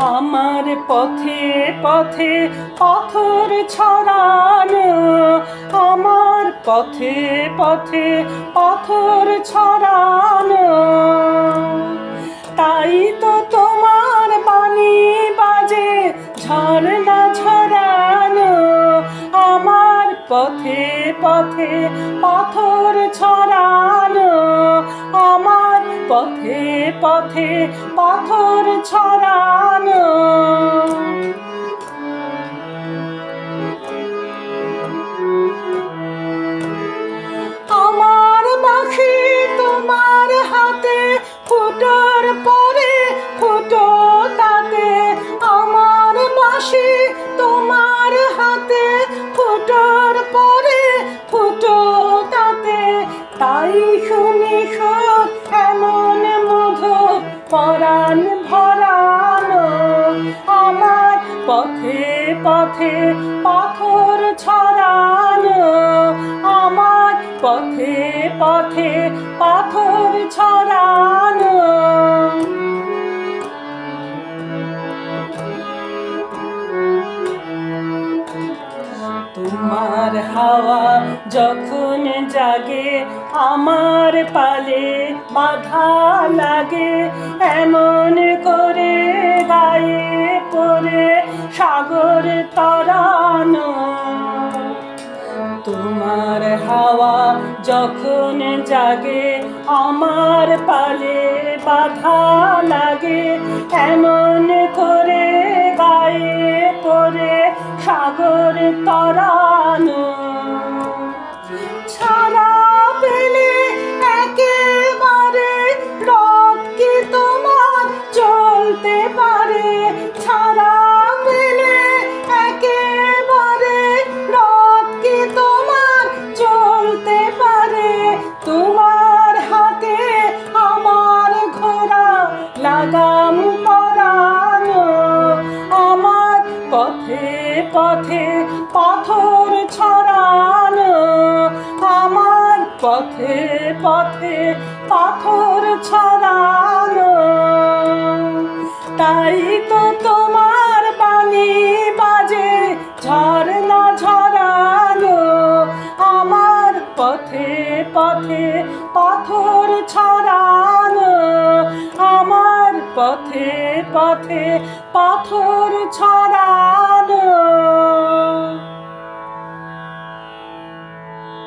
আমার পথে পথে পাথর ছড়ানো। আমার পথে পথে পাথর ছড়ানো। তাই তো তোমার বাণী বাজে, ঝর্ণা ছড়ানো। আমার পথে পথে পাথর ছড়ানো। আমার পথে পথে পাথর ছড়ানো। ফুটোর পরে ফুটো তাতে, তাই শুনি সুর, এমন মধুর পরাণ ভরানো। আমার পথে পথে পাথর ছড়ানো। আমার পথে পথে পাথর ছড়ানো। তোমার হাওয়া যখন জাগে, আমার পালে বাধা লাগে। এমন করে গায়ে পরে সাগর তরানো। তোমার হাওয়া যখন জাগে, আমার পালে বাধা লাগে সাগর তরানো ছাড়া পথে পথে পাথর ছড়ানো আমার পথে পথে পাথর ছড়ানো। তাই তো তোমার বাণী বাজে, ঝর্ণা ঝরানো। আমার পথে পথে পাথর ছড়ানো, আমার পথে পথে পাথর ছড়ানো।